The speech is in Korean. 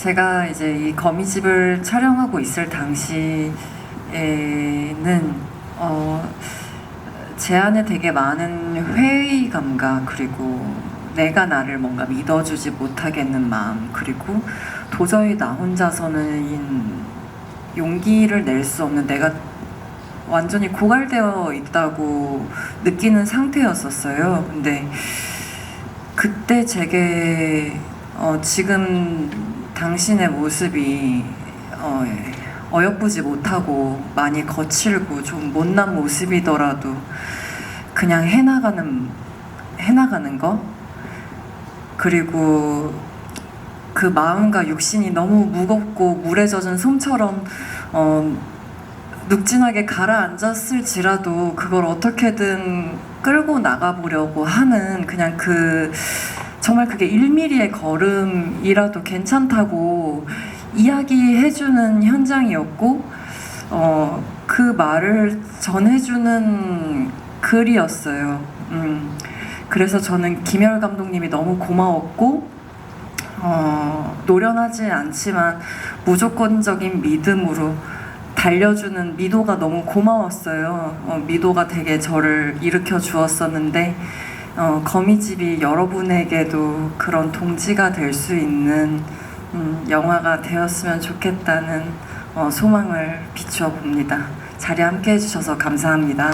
제가 이제 이 거미집을 촬영하고 있을 당시에는 어, 제 안에 되게 많은 회의감과 그리고 내가 나를 뭔가 믿어주지 못하겠는 마음 그리고 도저히 나 혼자서는 용기를 낼 수 없는 내가 완전히 고갈되어 있다고 느끼는 상태였었어요. 근데 그때 제게 어, 지금 당신의 모습이 어, 어여쁘지 못하고 많이 거칠고 좀 못난 모습이더라도 그냥 해나가는 해나가는 거? 그리고 그 마음과 육신이 너무 무겁고 물에 젖은 솜처럼 어, 눅진하게 가라앉았을지라도 그걸 어떻게든 끌고 나가보려고 하는 그냥 그 정말 그게 1mm의 걸음이라도 괜찮다고 이야기해주는 현장이었고 어, 그 말을 전해주는 글이었어요. 음, 그래서 저는 김열 감독님이 너무 고마웠고 어, 노련하지 않지만 무조건적인 믿음으로 달려주는 미도가 너무 고마웠어요. 어, 미도가 되게 저를 일으켜 주었었는데 어, 거미집이 여러분에게도 그런 동지가 될 수 있는 음, 영화가 되었으면 좋겠다는 어, 소망을 비추어 봅니다. 자리 함께 해주셔서 감사합니다.